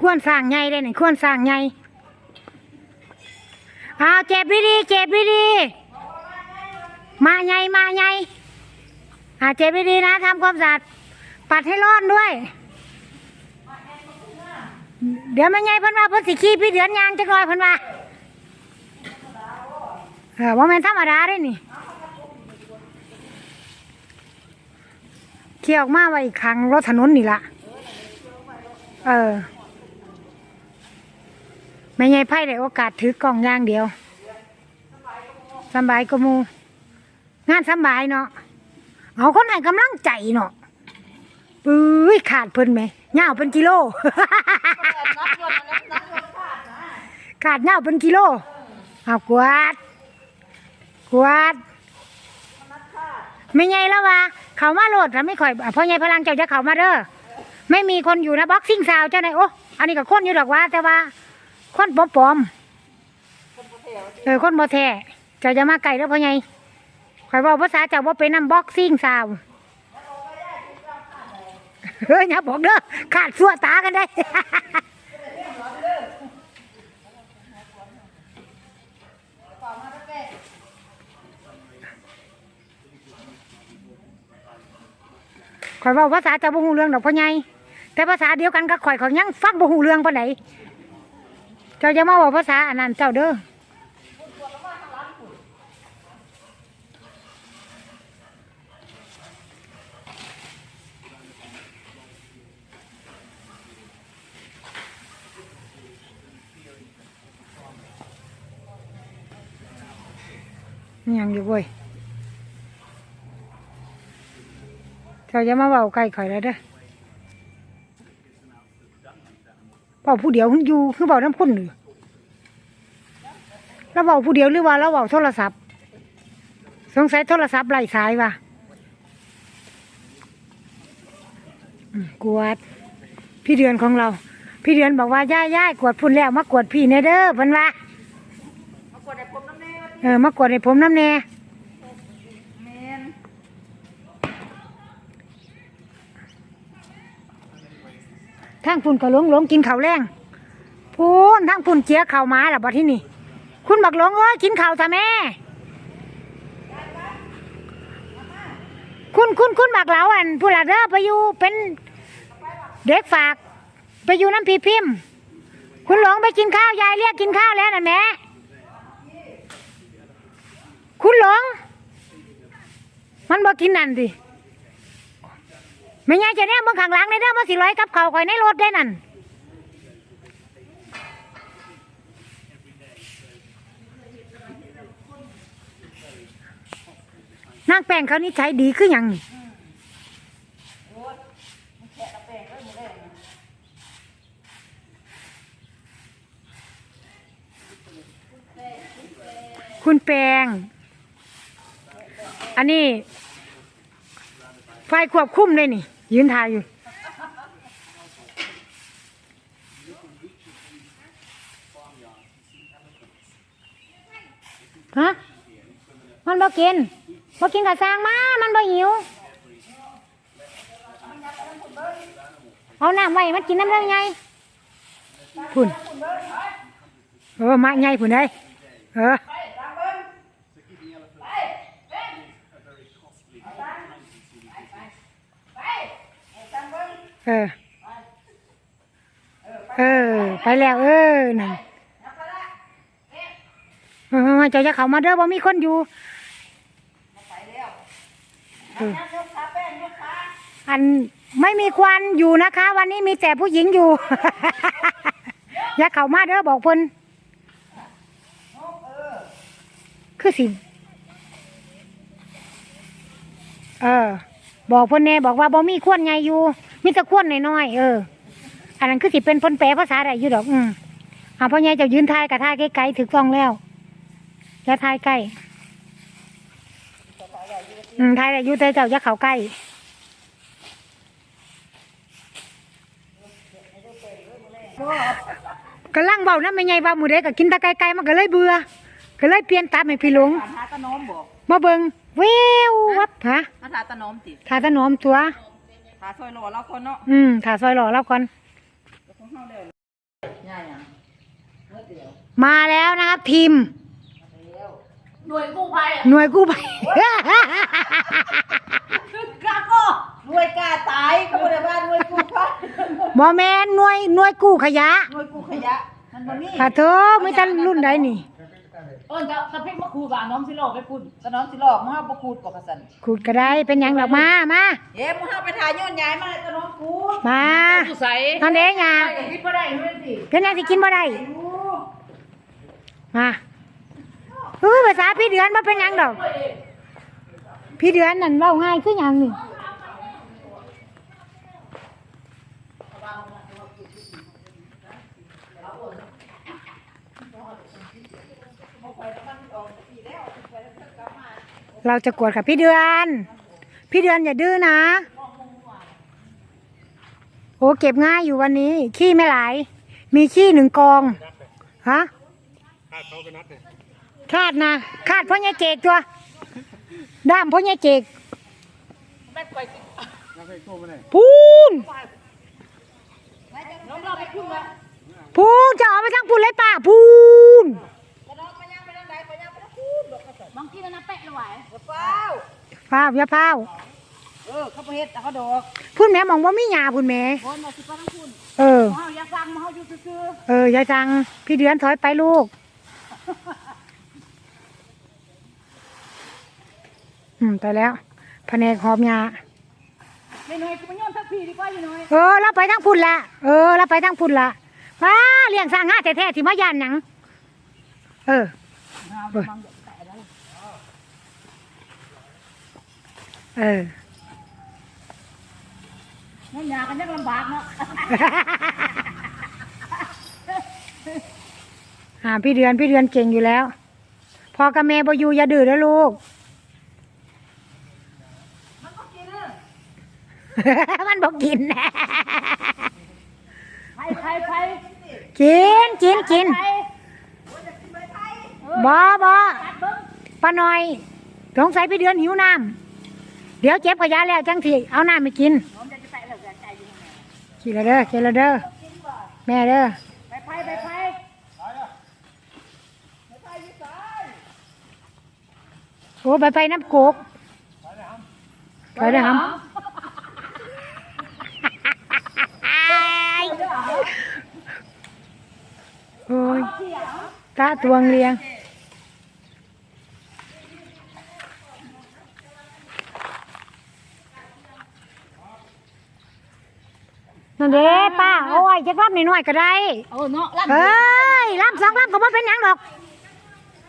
ควรสร้างใหญ่ได้นี่ควรสร้างใหญ่อ้าเจ็บดีเจ็บดี มาใหญ่มาใหญ่อ่าเจ็บดีนะทำความสะอาดปัดให้ร้อนด้วย เดี๋ยวมันใหญ่เพิ่นว่าเพิ่นสิขี้พี่เดือนยางจักหน่อยเพิ่นว่าเออว่าม่นธรรมดาเด้นี่เขี่ยออกมาไว้อีกครั้งรถถนนนี่ละเออ ไม่ใหญ่ไพ่ได้โอกาสถือกล่องอย่างเดียวสบายก็มู งานสบายเนาะเอาคนให้กำลังใจเนาะปื้ยขาดเพิ่นไหมเงาเป็นกิโล ขาดเงาเป็นกิโลเอากวาดกวาดไม่ไงแล้ววะเขามาโหลดแล้วไม่ค่อยพ่อใหญ่พลังเจ้าจะเขามาเด้อไม่มีคนอยู่นะบ็อกซิ่งซาวเจ้าไหนโอ้อันนี้ก็คนอยู่ดอกว่าแต่ว่า คนปลอมปลอมเออคนโมแท้เจ้าจะมาไก่แล้วพ่อใหญ่ข่อยบอกภาษาเจ้าว่าเป็นน้ำบ็อกซิ่งซาวเฮ้ยอย่าบอกเด้อขาดสั่วตากันได้ข่อยเว่าภาษาเจะบ่ฮู้เรื่องดอกพ่อใหญ่แต่ภาษาเดียวกันกับข่อยข่อยยังฟังบ่ฮู้เรื่องปานใด เจ้าจะมาเว้าภาษาอันนั้นเจ้าเด้ออิหยังอยู่เว้ยเจ้าจะมาเบาไก่ข่อยแล้วเด้อ เบาผู้เดียวอยู่คือเบาน้ำข้นหรือแล้วเบาผู้เดียวหรือว่าเราเบาโทรศัพท์ สงสัยโทรศัพท์ไร้สายว่ะอืมกวด พี่เดือนของเรา พี่เดือนบอกว่าย่ายย่ายกวดพุ่นแล้วมากวดพี่เนเด้อเพิ่นว่ามากดให้ผมน้ำแน่ว่าเออมากวดให้ผมน้ำแน่ แมน ทั้งพุ่นก็หลงหลงกินข้าวแรงพูนทั้งพุ่นเจียข้าวมาล่ะบัดที่นี่ คุณบักหลงเอ้ยกินข้าวจ้ะแม่ คุณคุณคุณบักเหลาอันผู้หลาเด้อไปอยู่เป็นเด็กฝาก ไปอยู่น้ำพีพิมพ์คุณหลงไปกินข้าวยายเรียกกินข้าวแล้วน่ะแม่คุณหลง มันบอกกินนั่นดิ ไม่ไงจะเนี่ยเบิ่งข้างหลังในเด้อมาสิร้อยกับเขาวข่อยในรถได้นั่นนางแป้งเขานี่ใช้ดีคือหยังคุณแปง อันนี้ ไฟควบคุมเลยนี่ ยืนถ่ายอยู่ฮะมันบ่กินบ่กินกับสร้างมา มันบ่หิว เอาน้ำไว้มันกินน้ำเรื่องไงพุ่นเออมาไงพุ่นได้ยเออ เออ เออ ไปแล้วเออนั่นเออเจะจะเข้ามาเด้อบ่มีคนอยู่อันไม่มีควันอยู่นะคะ วันนี้มีแต่ผู้หญิงอยู่ อย่าเข้ามาเด้อบอกเพิ่นคือสิเออ บอกเพิ่นแน่บอกว่าบ่มีควนไงอยู่ มีแต่ควนน้อยๆเออ อันนั้นคือสิเป็นเพิ่นแปลภาษาได้อยู่ดอก อืมอ่าพ่อใหญ่เจะยืนทายกับทายไกลๆถึกต้องแล้วอย่าทายใกล้อืมทายได้อยู่แต่เจ้าอย่าเข้าใกล้กำลังเบานะไม่ไงว่าหมูเด็กก็กินแตะไกลๆมันก็เลยเบื่อก็เลยเปลี่ยนตามให้พี่หลงถามหาตะโนมบอกมาเบิงเวววับฮะมาถาตะโนมสิถาตะหนอมตัว ถาซอยหล่อเราคนเนาะอืมถาซอยหล่อรับก่อนง่ายอะเมื่อเดียวมาแล้วนะครับทีมหน่วยกู้ภัยหน่วยกู้ภัย กล้าก็หน่วยกล้าตายเขาบอกว่าหน่วยกู้ภัยบอแมนหน่วยหน่วยกู้ขยะหน่วยกู้ขยะ มันบ่มี ค่ะเธอไม่ทันรุ่นใดนี่ เอิ้นจะตะเพ็กมาคูกับน้องสิโลไปพุ่นก็น้องสิโลกมาเฮาบ่คูดบอกกษันขูดก็ได้เป็นหยังดอกมามาเอ๊ะมึงเฮาไปถ่ายย้อนยายมาก็น้องคูดมาผู้ใส่ทันเด้ยาไปกับพี่บ่ได้เฮ้ยสิเป็นหยังสิกินบ่ได้มาเฮ้ยภาษาพี่เดือนมาเป็นหยังดอก พี่เดือนนั่นเว้าง่ายคือหยังนี่ เราจะกวดกับพี่เดือน พี่เดือนอย่าดื้อนะ โอ้เก็บง่ายอยู่วันนี้ ขี้ไม่ไหลายมีขี้หนึ่งกอง ฮะคาดเขาไปนัดเนี่ยคาดนะคาดพ่อใหญ่เจกตัวด้ามพ่อใหญ่เจกแม่นไปสินักให้โก้มาเลยพูนน้องเราไปพุ่นมาพูนจะเอาไปทั้งพูนเลยป่าพูน บอกกษันบางทีมันนับเป๊ะเลยไหวเปล่าฟ้าวอย่าฟ้าวเออเขาไปเฮ็ดแต่เขาดอกพูนแม่มองว่ามีหยาพูนแม่คนมาสิป้าทั้งคุณเออ เฮาอย่าฟังเฮาอยู่ซื่อเออยายจัง พี่เดือนถอยไปลูกอืมไปแล้วแผนกหอมยาๆไม่น้อยกูไปย้อนทักทีดีกว่าอยู่น้อยเออเราไปทั้งพุ่นละเออเราไปทั้งพุ่นละว้าเลี้ยงสร้างง่าแท้ๆที่มาย่านหนัง เออเออเออนั่นยากันยังลำบากเนาะอ่าพี่เดือนพี่เดือนเก่งอยู่แล้ว พอกับแม่บอยู่อย่าดื้อนะลูก มันบอกกินใครใครใครกินกินกินใครบอบอตัดเบิ้งป้าหน่อยสงสัยพี่เดือนหิวน้ำ เดี๋ยวเจ็บกระยาแล้วจังทีเอาน้ำไปกินผมจะไปแล้วใจอยู่กินละเด้อกินและเด้อแม่เด้อไปไปไปไปโอ้ไปไปน้ำโกกไปเด้อครับโอ้ยตาตวงเลียง นั่นเด้ป้าโอ้ยจะรับหน่อยๆก็ได้เออเนาะลั่นเฮ้ยลำสองลำก็บ่เป็นหยังดอก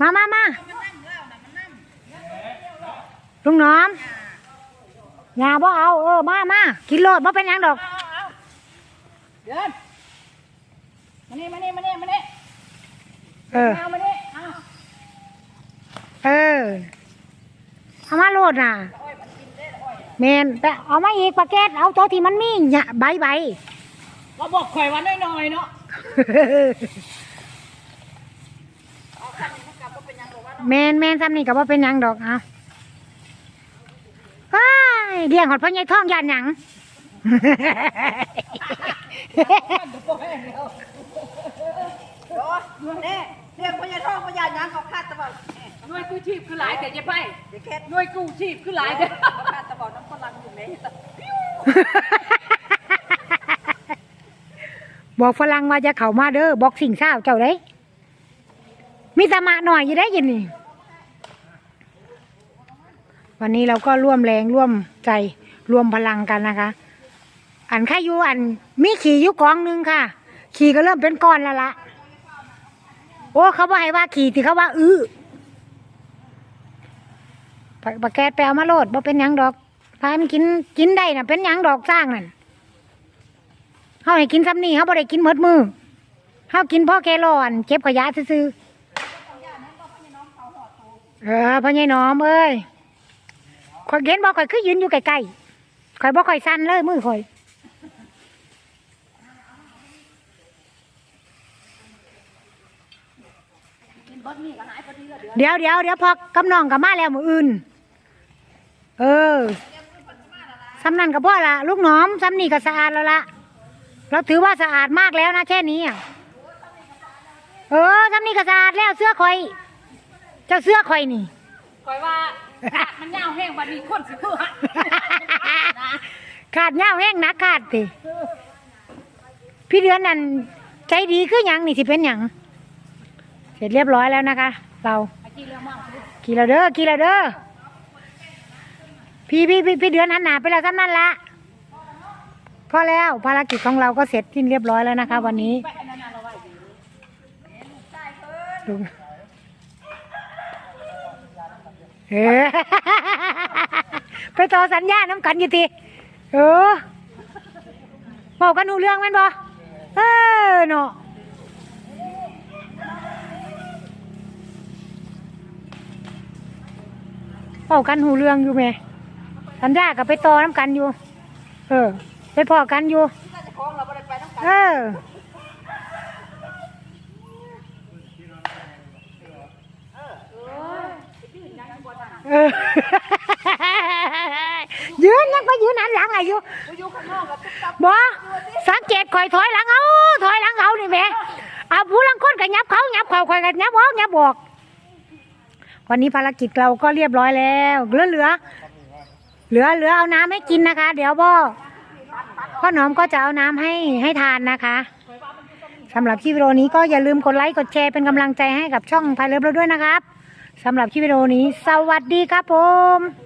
มามามาลุงหน้อมอย่าบ่เอาเออมามากินโลดบ่เป็นหยังดอก เดินมานี่มานี่มานี่มานี่เออ เอามานี่เอาเออเอามาโลดน่ะ เมนแต่เอามาอีกปากเกตเอาตัวที่มันมีหยะใบใบเราบอกข่อยว่าน้อยๆเนาะแมนแมนซ้ำนี่ก็บ่เป็นหยังดอกเอาเฮ้ยเลี้ยงหอดพ่อใหญ่ท้องยานหยังโอ้แน่เรียกพญาทองพญาหยังเขาคาดตะบอกหน่วยกู้ชีพคือหลายแต่จะไปเดี๋ยวแค่หน่วยกู้ชีพคือหลายแต่ บอกฝรั่งว่าจะเข้ามาเด้อบอกสิ่งเศร้าเจ้าได้มีสมาหน่อยอยู่ได้ยินนี่วันนี้เราก็ร่วมแรงร่วมใจรวมพลังกันนะคะ อันค่ายู่อันมีขี่ยู่กองหนึงค่ะ ขี่ก็เริ่มเป็นก้อนแล้วละโอ้เขาบอกให้ว่าขี่ที่เขาว่าอื้อปะปะแกดไปเอามาโลดบ่เป็นยังดอก พามันกินกินได้น่ะ เป็นหยังดอกสร้างนั่นเฮาให้กินซ้ำนี่เฮาบ่ได้กินหมดมือเฮากินพ่อแกร้อนเก็บขยะซื่อๆเออพ่อใหญ่หนอมเอ้ยข่อยเห็นบ่ข่อยคือยืนอยู่ใกล้ๆข่อยบ่ข่อยสั่นเลยมือข่อยเดี๋ยวเดี๋ยวเดี๋ยวพอกำนองกับมาแล้วมืออื่น เออ ซ้ำนั่นกับพ่อละลูกหนอมซ้ำนี่ก็สะอาดแล้วละเราถือว่าสะอาดมากแล้วนะแค่นี้อะเออทำนี่ก็สะอาดแล้วเสื้อคอย เจ้าเสื้อคอยนี่คอยว่ามันยาวแห้งบัดนี้คนสิคือฮะขาดเงาแห้งหนักขาดติพี่เดือนนั่นใจดีคือหยังนี่สิเป็นหยังเสร็จเรียบร้อยแล้วนะคะ เราไอ้ที่เรื่องมากกี่เราเด้อกี่เราเด้อ พี่พี่พี่พี่เดือนหันหนาไปแล้วซ้ำนั่นละพอแล้วภารกิจของเราก็เสร็จสิ้นเรียบร้อยแล้วนะคะ วันนี้ไปอันนั้นน่ะเราไว้ดีดูเออไปต่อสัญญาน้ำกันยู่ทีเออบอกกันหูเรื่องแม่นบ่เออเนาะบอกกันหูเรื่องอยู่แม่ สัญญากับไปต่อน้ำกันอยู่ เออ ไปพอกันอยู่ เออยืนยังไปยืนหันหลังอายุอยู่บอสังเกตคอยถอยหลังเอาถอยหลังเอานี่แม่เอาผู้ลังคนกับยับเขายับเขาคอยกับยับออกยับบอก วันนี้ภารกิจเราก็เรียบร้อยแล้วเหลือเหลือ เหลือเหลือเอาน้ำให้กินนะคะ เดี๋ยวพ่อพ่อหนอมก็จะเอาน้ำให้ให้ทานนะคะสำหรับคลิปวิดีโอนี้ก็อย่าลืมกดไลค์กดแชร์เป็นกำลังใจให้กับช่องพายเลิฟเราด้วยนะครับสำหรับคลิปวิดีโอนี้ สวัสดีครับผม